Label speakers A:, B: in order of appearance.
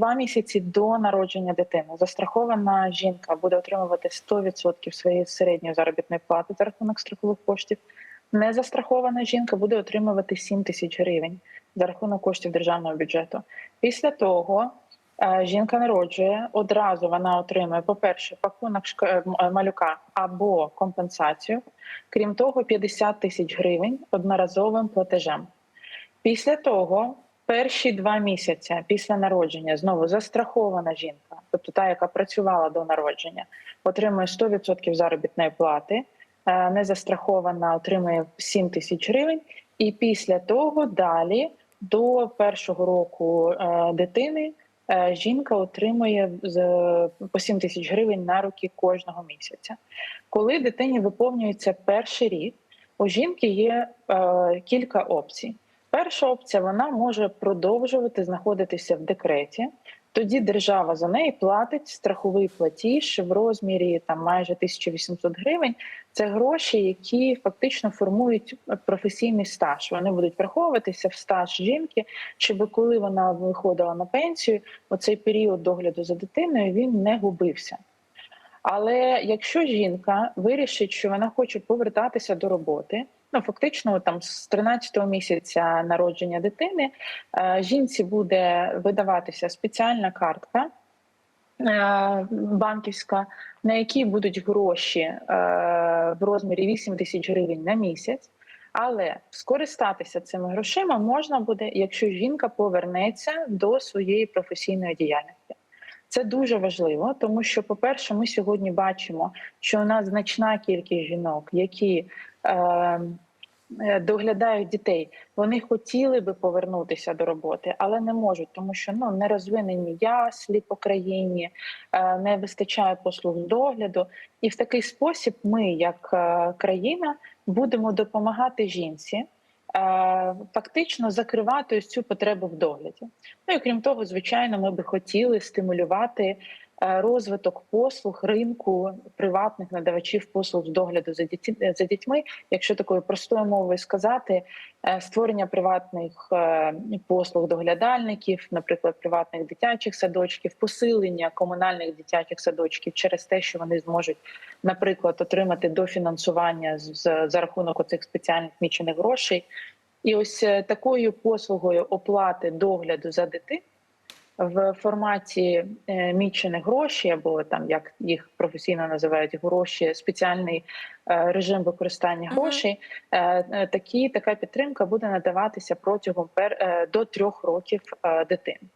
A: Два місяці до народження дитини застрахована жінка буде отримувати 100% своєї середньої заробітної плати за рахунок страхових коштів. Незастрахована жінка буде отримувати 7 тисяч гривень за рахунок коштів державного бюджету. Після того е, жінка народжує одразу. Вона отримує, по-перше, пакунок шк- е, е, малюка або компенсацію. Крім того, 50 тисяч гривень одноразовим платежем. Після того, перші два місяці після народження, знову застрахована жінка, тобто та, яка працювала до народження, отримує 100% заробітної плати. е, Не застрахована отримує 7 тисяч гривень, і після того далі до першого року е, дитини е, жінка отримує по 7 тисяч гривень на руки кожного місяця. Коли дитині виповнюється перший рік, у жінки є кілька опцій. Перша опція вона може продовжувати знаходитися в декреті. Тоді держава за неї платить страховий платіж в розмірі там майже 1800 гривень. Це гроші, які фактично формують професійний стаж. Вони будуть враховуватися в стаж жінки, щоб коли вона виходила на пенсію, оцей період догляду за дитиною він не губився. Але якщо жінка вирішить, що вона хоче повертатися до роботи, ну фактично, там з 13-го місяця народження дитини, е, жінці буде видаватися спеціальна картка е, банківська, на якій будуть гроші е, в розмірі 8 тисяч гривень на місяць. Але скористатися цими грошима можна буде, якщо жінка повернеться до своєї професійної діяльності. Це дуже важливо, тому що, по-перше, ми сьогодні бачимо, що у нас значна кількість жінок, які е, е, доглядають дітей, вони хотіли би повернутися до роботи, але не можуть, тому що ну не розвинені яслі по країні, е, не вистачає послуг догляду. І в такий спосіб ми, як е, країна, будемо допомагати жінці. Е, Фактично закривати ось цю потребу в догляді. Ну і крім того, звичайно, ми би хотіли стимулювати розвиток послуг ринку приватних надавачів послуг з догляду за дітьми, за дітьми. Якщо такою простою мовою сказати, е, створення приватних е, послуг доглядальників, наприклад, приватних дитячих садочків, посилення комунальних дитячих садочків через те, що вони зможуть, наприклад, отримати дофінансування з- за рахунок оцих спеціальних мічених грошей. І ось е, такою послугою оплати догляду за дитиною в форматі е, мічених гроші, або там як їх професійно називають гроші, спеціальний е, режим використання грошей. е, Такі така підтримка буде надаватися протягом пер, до трьох років дитини.